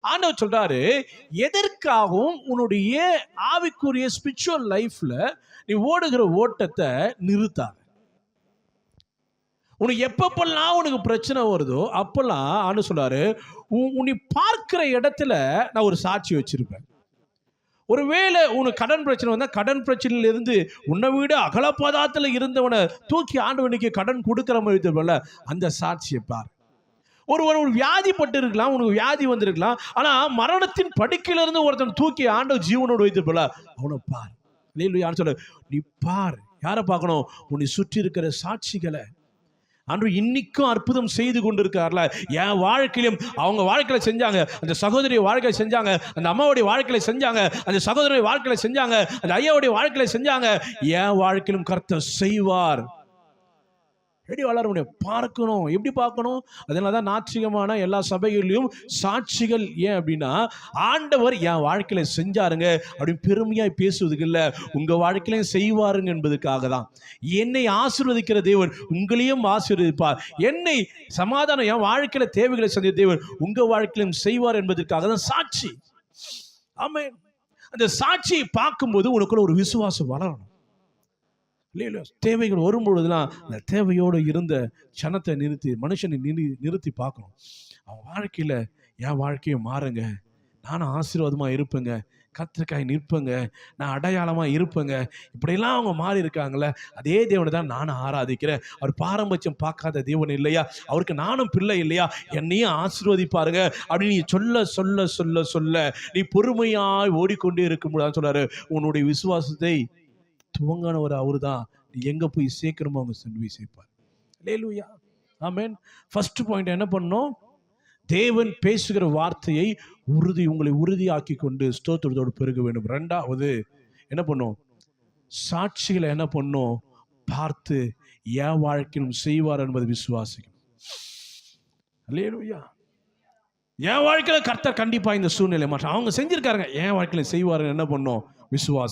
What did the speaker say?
ஆண்டவர் சொல்றாரு எதற்காகவும் உன்னுடைய ஆவிக்குரிய ஸ்பிரிச்சுவல் லைஃப்ல நீ ஓடுகிற ஓட்டத்தை நிறுத்தாத. உனக்கு எப்பப்பெல்லாம் உனக்கு பிரச்சனை வருதோ அப்பெல்லாம் ஆண்டு சொல்றாரு உ- உன்னை பார்க்கிற இடத்துல நான் ஒரு சாட்சி வச்சிருப்பேன். ஒருவேளை உனக்கு கடன் பிரச்சனை வந்தால் கடன் பிரச்சனையில இருந்து உன்னை விட அகலப்பதாத்தில் இருந்தவனை தூக்கி ஆண்டவனுக்கு கடன் கொடுக்குற மாதிரி அந்த சாட்சியை பார். ஒருவன் ஒரு வியாதிப்பட்டு இருக்கலாம் உனக்கு வியாதி வந்திருக்கலாம் ஆனால் மரணத்தின் படுக்கையில இருந்து ஒருத்தன் தூக்கி ஆண்டவர் ஜீவனோடு வைத்திருப்பல அவனை பார். யார் சொல்ல. நீ பார். யாரை பார்க்கணும்? உன்னை சுற்றி இருக்கிற சாட்சிகளை. அன்று இன்னைக்கும் அற்புதம் செய்து கொண்டிருக்கார்ல என் வாழ்க்கையிலும் அவங்க வாழ்க்கையில செஞ்சாங்க. அந்த சகோதரிய வாழ்க்கையில் செஞ்சாங்க. அந்த அம்மாவுடைய வாழ்க்கையில செஞ்சாங்க. அந்த சகோதரி வாழ்க்கையில செஞ்சாங்க. அந்த ஐயாவுடைய வாழ்க்கையில செஞ்சாங்க. என் வாழ்க்கையிலும் கர்த்தர் செய்வார். எப்படி வளர முடியும்? பார்க்கணும். எப்படி பார்க்கணும்? அதனால தான் நாச்சிகமான எல்லா சபைகளிலும் சாட்சிகள் ஏன் அப்படின்னா ஆண்டவர் என் வாழ்க்கையில் செஞ்சாருங்க அப்படின்னு பெருமையாக பேசுவதுக்கு இல்லை. உங்கள் வாழ்க்கையிலையும் செய்வாருங்க என்பதுக்காக தான். என்னை ஆசீர்வதிக்கிற தேவன் உங்களையும் ஆசீர்வதிப்பார். என்னை சமாதானம் என் வாழ்க்கையில் தேவைகளை செஞ்ச தேவன் உங்கள் வாழ்க்கையிலும் செய்வார் என்பதற்காக தான் சாட்சி. ஆமாம் அந்த சாட்சியை பார்க்கும்போது உனக்குள்ள ஒரு விசுவாசம் வளரணும். இல்லையோ? தேவைகள் வரும்பொழுதுலாம் அந்த தேவையோடு இருந்த சனத்தை நிறுத்தி மனுஷனை நிறு நிறுத்தி பார்க்கணும். அவன் வாழ்க்கையில் என் வாழ்க்கையை மாறுங்க. நானும் ஆசீர்வாதமாக இருப்பேங்க. கத்திரிக்காய் நிற்பேங்க. நான் அடையாளமாக இருப்பேங்க. இப்படியெல்லாம் அவங்க மாறி இருக்காங்களே அதே தேவனை தான் நானும் ஆராதிக்கிறேன். அவர் பாரம்பரியம் பார்க்காத தேவன் இல்லையா? அவருக்கு நானும் பிள்ளை இல்லையா? என்னையும் ஆசீர்வதிப்பாருங்க. அப்படின்னு நீ சொல்ல சொல்ல சொல்ல சொல்ல நீ பொறுமையாய் ஓடிக்கொண்டே இருக்கும்போது சொல்கிறாரு உன்னுடைய விசுவாசத்தை துவங்கானவர் அவரு தான் நீ எங்கே போய் சேர்க்கணுமோ அவங்க சென்று போய் சேர்ப்பார். லேலுயா ஆமேன் ஃபர்ஸ்ட் பாயிண்ட் என்ன பண்ணோம் தேவன் பேசுகிற வார்த்தையை உறுதி உங்களை உறுதியாக்கி கொண்டு ஸ்தோத்திரத்தோடு பெருக வேண்டும். ரெண்டாவது என்ன பண்ணும் சாட்சிகளை என்ன பண்ணும் பார்த்து ஏன் வாழ்க்கையிலும் செய்வார் என்பதை விசுவாசிக்கும் இல்லையா என் வாழ்க்கையில கர்த்தர் கண்டிப்பாக இந்த சூழ்நிலை மாற்றம் அவங்க செஞ்சிருக்காருங்க. என் வாழ்க்கையில செய்வாருன்னு என்ன பண்ணும் விசுவாசம்